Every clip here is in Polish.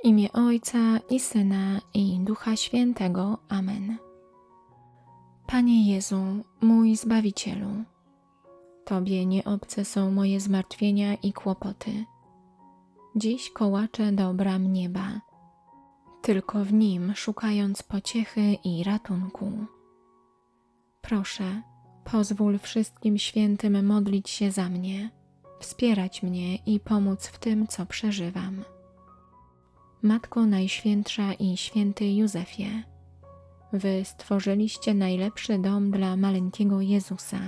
W imię Ojca i Syna i Ducha Świętego. Amen. Panie Jezu, mój Zbawicielu, Tobie nieobce są moje zmartwienia i kłopoty. Dziś kołaczę do bram nieba, tylko w nim szukając pociechy i ratunku. Proszę, pozwól wszystkim świętym modlić się za mnie, wspierać mnie i pomóc w tym, co przeżywam. Matko Najświętsza i Święty Józefie, Wy stworzyliście najlepszy dom dla maleńkiego Jezusa.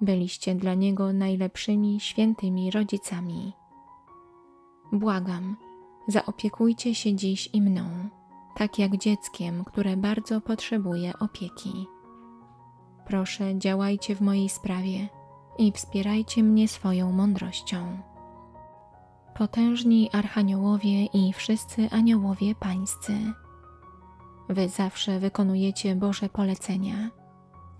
Byliście dla Niego najlepszymi świętymi rodzicami. Błagam, zaopiekujcie się dziś i mną, tak jak dzieckiem, które bardzo potrzebuje opieki. Proszę, działajcie w mojej sprawie i wspierajcie mnie swoją mądrością. Potężni archaniołowie i wszyscy aniołowie pańscy, Wy zawsze wykonujecie Boże polecenia.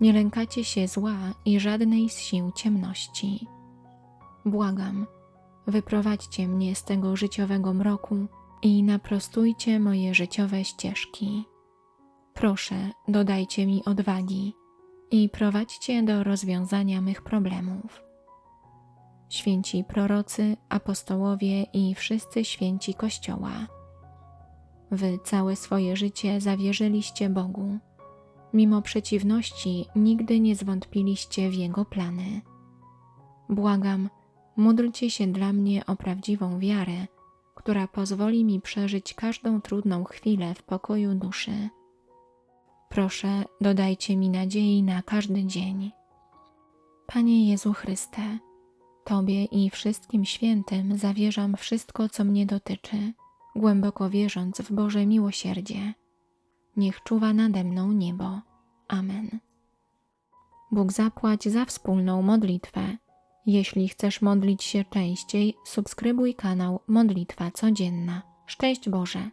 Nie lękacie się zła i żadnej z sił ciemności. Błagam, wyprowadźcie mnie z tego życiowego mroku i naprostujcie moje życiowe ścieżki. Proszę, dodajcie mi odwagi i prowadźcie do rozwiązania mych problemów. Święci prorocy, apostołowie i wszyscy święci Kościoła Wy całe swoje życie zawierzyliście Bogu. Mimo przeciwności nigdy nie zwątpiliście w Jego plany. Błagam, módlcie się dla mnie o prawdziwą wiarę, która pozwoli mi przeżyć każdą trudną chwilę w pokoju duszy. Proszę, dodajcie mi nadziei na każdy dzień. Panie Jezu Chryste, Tobie i wszystkim świętym zawierzam wszystko, co mnie dotyczy głęboko wierząc w Boże miłosierdzie. Niech czuwa nade mną niebo. Amen. Bóg zapłać za wspólną modlitwę. Jeśli chcesz modlić się częściej, subskrybuj kanał Modlitwa Codzienna. Szczęść Boże!